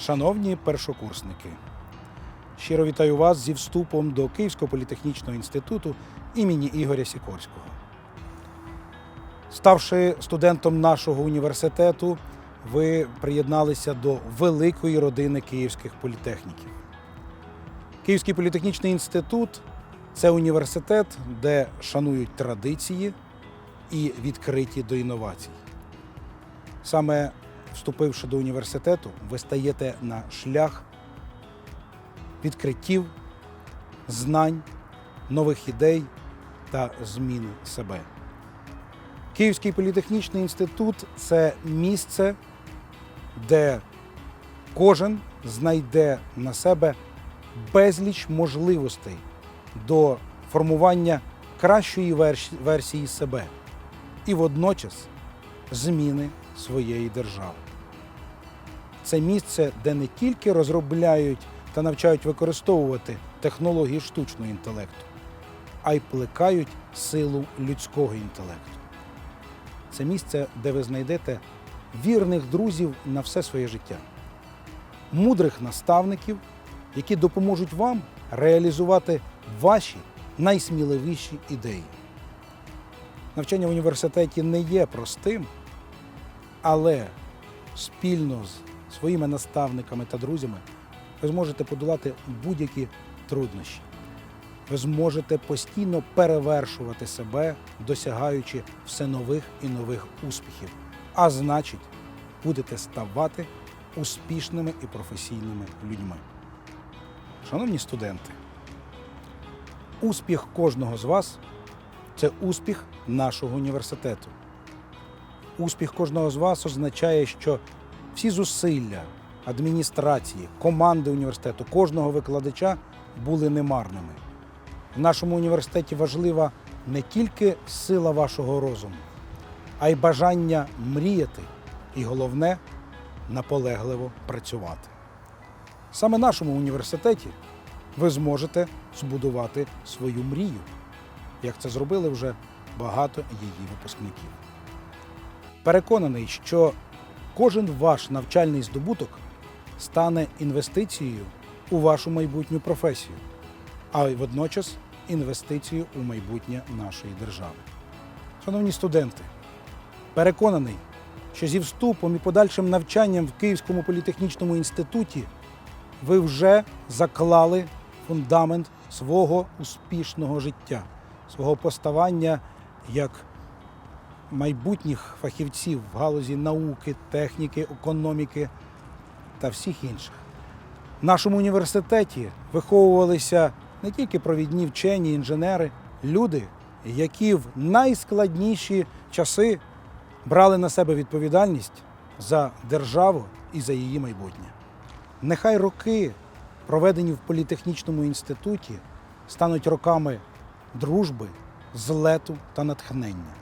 Шановні першокурсники, щиро вітаю вас зі вступом до Київського політехнічного інституту імені Ігоря Сікорського. Ставши студентом нашого університету, ви приєдналися до великої родини київських політехніків. Київський політехнічний інститут це університет, де шанують традиції і відкриті до інновацій. Саме вступивши до університету, ви стаєте на шлях відкриттів, знань, нових ідей та зміни себе. Київський політехнічний інститут це місце, де кожен знайде на себе безліч можливостей до формування кращої версії себе і водночас зміни своєї держави. Це місце, де не тільки розробляють та навчають використовувати технології штучного інтелекту, а й плекають силу людського інтелекту. Це місце, де ви знайдете вірних друзів на все своє життя, мудрих наставників, які допоможуть вам реалізувати ваші найсміливіші ідеї. Навчання в університеті не є простим, але спільно з своїми наставниками та друзями ви зможете подолати будь-які труднощі. Ви зможете постійно перевершувати себе, досягаючи все нових і нових успіхів. А значить, будете ставати успішними і професійними людьми. Шановні студенти, успіх кожного з вас це успіх нашого університету. Успіх кожного з вас означає, що всі зусилля адміністрації, команди університету, кожного викладача були немарними. В нашому університеті важлива не тільки сила вашого розуму, а й бажання мріяти і головне наполегливо працювати. Саме в нашому університеті ви зможете збудувати свою мрію, як це зробили вже багато її випускників. Переконаний, що кожен ваш навчальний здобуток стане інвестицією у вашу майбутню професію, а й водночас інвестицією у майбутнє нашої держави. Шановні студенти, переконаний, що зі вступом і подальшим навчанням в Київському політехнічному інституті ви вже заклали фундамент свого успішного життя, свого поставання як майбутніх фахівців в галузі науки, техніки, економіки та всіх інших. В нашому університеті виховувалися не тільки провідні вчені, інженери, люди, які в найскладніші часи брали на себе відповідальність за державу і за її майбутнє. Нехай роки, проведені в політехнічному інституті, стануть роками дружби, злету та натхнення.